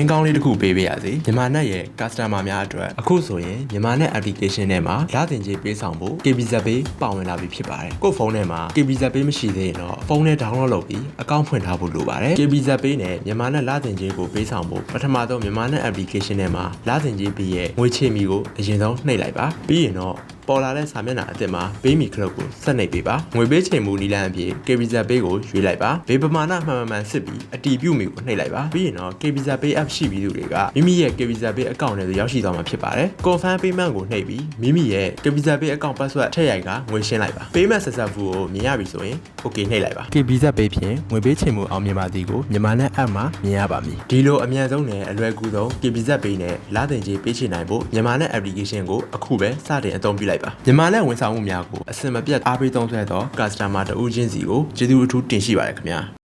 သတင်းကောင်းလေးတစ်ခုပေးပေးရစီမြန်မာ net ရဲ့ customer များအတွက်အခုဆိုရင်မြန်မာ net application ထဲမှာရသင်ကြေးပေးဆောင်ဖို့ KBZ Pay ပါဝင်လာပြီဖြစ်ပါတယ်ကိုယ့်ဖုန်းထဲမှာ KBZ Pay မရှိသေးရင်တော့ဖုန်းထဲ download လုပ်ပြီးအကောင့်ဖွင့်ထားဖို့လိုပါတယ် KBZ Pay နဲ့မြန်မာ net လသင်ကြေးကိုပေးဆောင်ဖို့ပထမဆုံးမြန်မာ net application ထဲမှာလသင်ကြေးပြီးရဲ့ငွေချေမီကိုအရင်ဆုံးနှိပ်လိုက်ပါပြီးရင်တော့ ပေါ်လာတဲ့စာမျက်နှာအသစ်မှာပေးမီခလုတ်ကိုဆက်နှိပ်ပေးပါငွေပေးချိန်မူနီလန်အပြင် KBZ Pay ကိုရွေးလိုက်ပါဘေးပမာဏမှန်မှန်မှန်စစ်ပြီးအတီးပြုတ်မီကိုနှိပ်လိုက်ပါပြီးရင်တော့ KBZ Pay app ရှိပြီးသူတွေကမိမိရဲ့ KBZ Pay account ထဲသို့ရောက်ရှိသွားမှာဖြစ်ပါတယ် confirm payment ကိုနှိပ်ပြီးမိမိရဲ့ KBZ Pay account password ထည့်ရိုက်ကငွေရှင်းလိုက်ပါ payment successful ကိုမြင်ရပြီဆိုရင် okay နှိပ်လိုက်ပါ KBZ Pay ဖြင့်ငွေပေးချိန်မူအောင်မြင်ပါသည်ကိုမြန်မာနဲ့ app မှာမြင်ရပါမည်ဒီလိုအမြန်ဆုံးနဲ့အလွယ်ကူဆုံး KBZ Pay နဲ့လသင်ကြေးပေးချေနိုင်ဖို့မြန်မာနဲ့ application ကိုအခုပဲစတင်အသုံးပြုလိုက်ပါမြန်မာနဲ့ဝန်ဆောင်မှုများကိုအစင်မပြတ်အားပေးသုံးစွဲသော customer တဦးချင်းစီကိုကျေးဇူးအထူးတင်ရှိပါတယ်ခင်ဗျာ